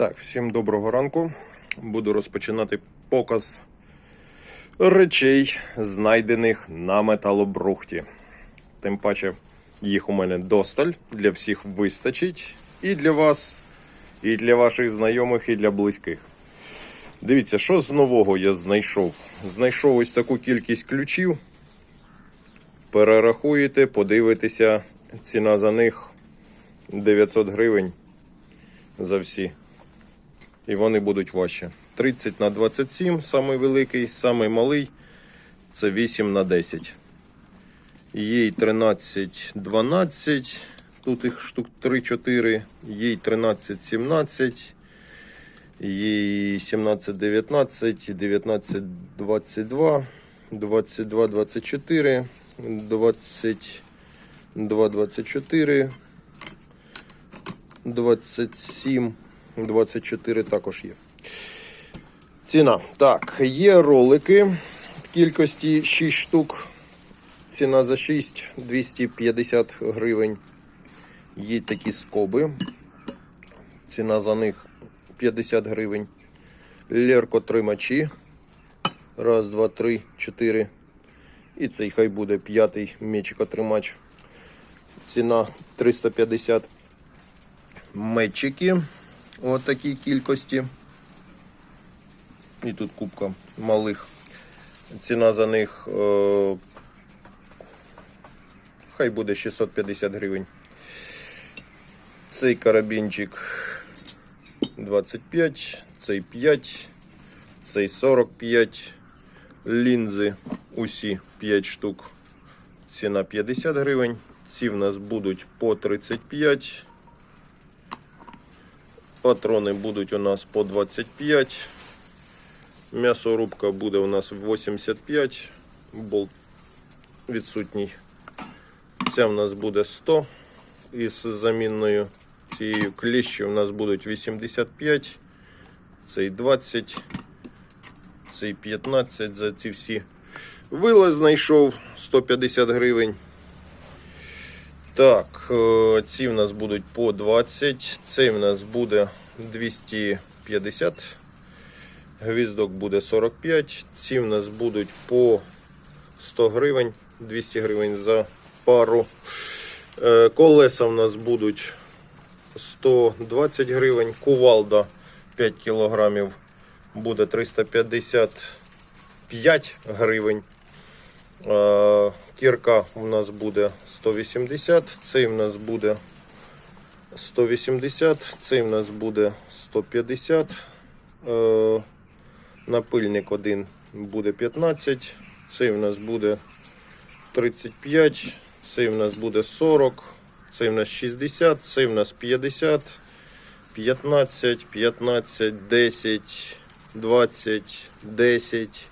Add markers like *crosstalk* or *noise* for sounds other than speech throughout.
Так, всім доброго ранку. Буду розпочинати показ речей, знайдених на металобрухті. Тим паче, їх у мене досталь, для всіх вистачить. І для вас, і для ваших знайомих, і для близьких. Дивіться, що з нового я знайшов. Знайшов ось таку кількість ключів. Перерахуєте, подивитеся, ціна за них 900 гривень за всі. І вони будуть важчі. 30 на 27 самий великий, самий малий це 8 на 10. Їй 13, 12. Тут їх штук 3-4. Їй 13, 17. Їй 17, 19, 19, 22, 22, 24, 22, 24, 27, 24 також є. Ціна. Так, є ролики в кількості 6 штук. Ціна за 6 250 гривень. Є такі скоби. Ціна за них 50 гривень. Лерко тримачі. Раз, два, три, чотири. І цей хай буде п'ятий мечикотримач. Ціна 350 метчики. Ось такій кількості. І тут кубка малих. Ціна за них е, хай буде 650 гривень. Цей карабінчик 25, цей 5, цей 45. Лінзи усі 5 штук. Ціна 50 гривень. Ці в нас будуть по 35. Патрони будуть у нас по 25. М'ясорубка буде у нас 85. Болт відсутній. Ця в нас буде 100 із замінною цією кліщі у нас будуть 85. Цей 20. Цей 15 за ці всі. Вила знайшов 150 гривень. Так, е, ці в нас будуть по 20, цей в нас буде 250, гвіздок буде 45, ці в нас будуть по 100 гривень, 200 гривень за пару. Е, Колеса в нас будуть 120 гривень, кувалда 5 кілограмів буде 355 гривень. Кірка у нас буде 180, цей в нас буде 180, цей в нас буде 150. Е, Напильник один буде 15, цей в нас буде 35, цей в нас буде 40, цей в нас 60, цей в нас 50, 15, 15, 10, 20, 10.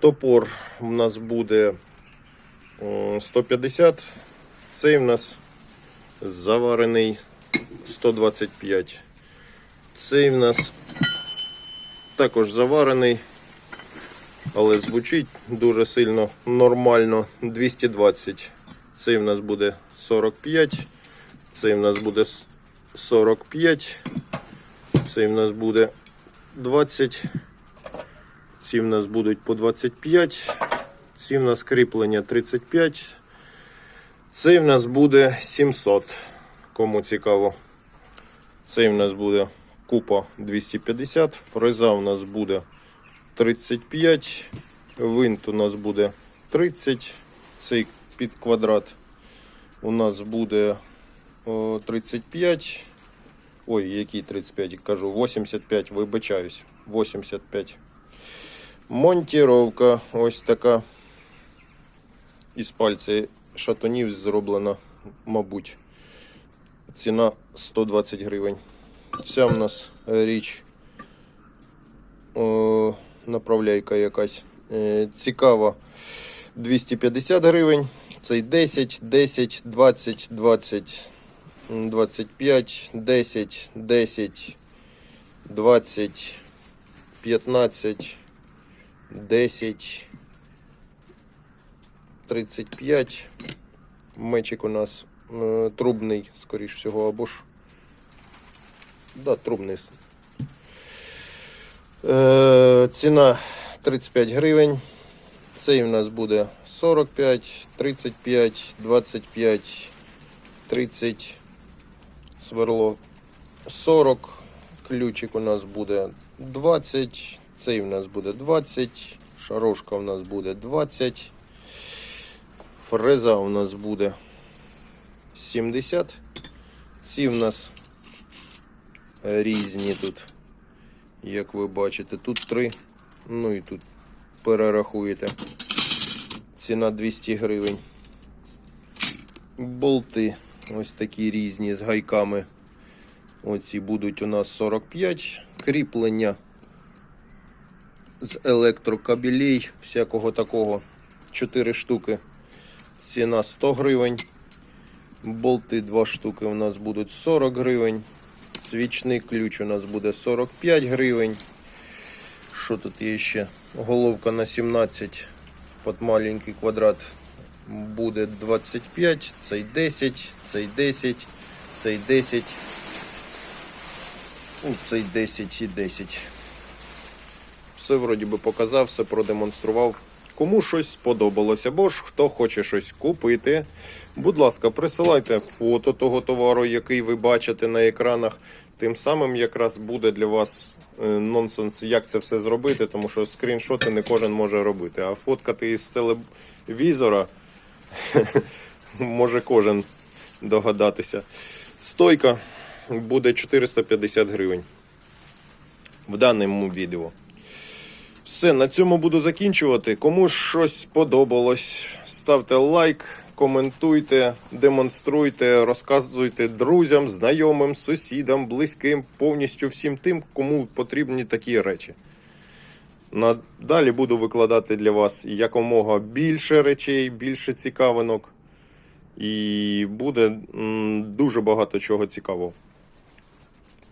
Топор у нас буде 150. Цей у нас заварений 125. Цей в нас також заварений, але звучить дуже сильно нормально 220. Цей в нас буде 45. Цей в нас буде 45. Цей в нас буде 20. Ці в нас будуть по 25. Ці в нас кріплення 35. Цей в нас буде 700. Кому цікаво. Цей в нас буде купа 250. Фреза у нас буде 35. Винт у нас буде 30. Цей під квадрат у нас буде 35. Ой, який 35, кажу, 85, вибачаюсь. 85. Монтіровка ось така. Із пальця шатунів зроблена, мабуть. Ціна 120 гривень. Ця в нас річ о, направляйка якась е, цікава. 250 гривень. Цей 10, 10, 20, 20, 25, 10, 10, 20, 15, 10, 35. Мечик у нас е, трубний, скоріш всього, або ж Да, трубний. Е, ціна 35 гривень. Цей у нас буде 45, 35, 25, 30, сверло 40. Ключик у нас буде 20. Цей у нас буде 20. Шарошка у нас буде 20. Фреза у нас буде 70. Ці в нас різні тут. Як ви бачите, тут три. Ну і тут перерахуєте. Ціна 200 гривень. Болти ось такі різні з гайками. Оці будуть у нас 45. Кріплення з електрокабелей, всякого такого. 4 штуки. Ціна 100 гривень. Болти 2 штуки у нас будуть 40 гривень. Свічний ключ у нас буде 45 гривень. Що тут є ще? Головка на 17 під маленький квадрат буде 25, цей 10, цей 10, цей 10, ну, цей 10 і 10. Все вроді би показав, все продемонстрував. Кому щось сподобалося, або ж хто хоче щось купити, будь ласка, присилайте фото того товару, який ви бачите на екранах. Тим самим якраз буде для вас е, нонсенс, як це все зробити, тому що скріншоти не кожен може робити. А фоткати із телевізора *laughs* може кожен догадатися. Стойка буде 450 гривень в даному відео. Все, на цьому буду закінчувати. Кому щось сподобалось, ставте лайк, коментуйте, демонструйте, розказуйте друзям, знайомим, сусідам, близьким, повністю всім тим, кому потрібні такі речі. Надалі буду викладати для вас якомога більше речей, більше цікавинок. І буде дуже багато чого цікавого.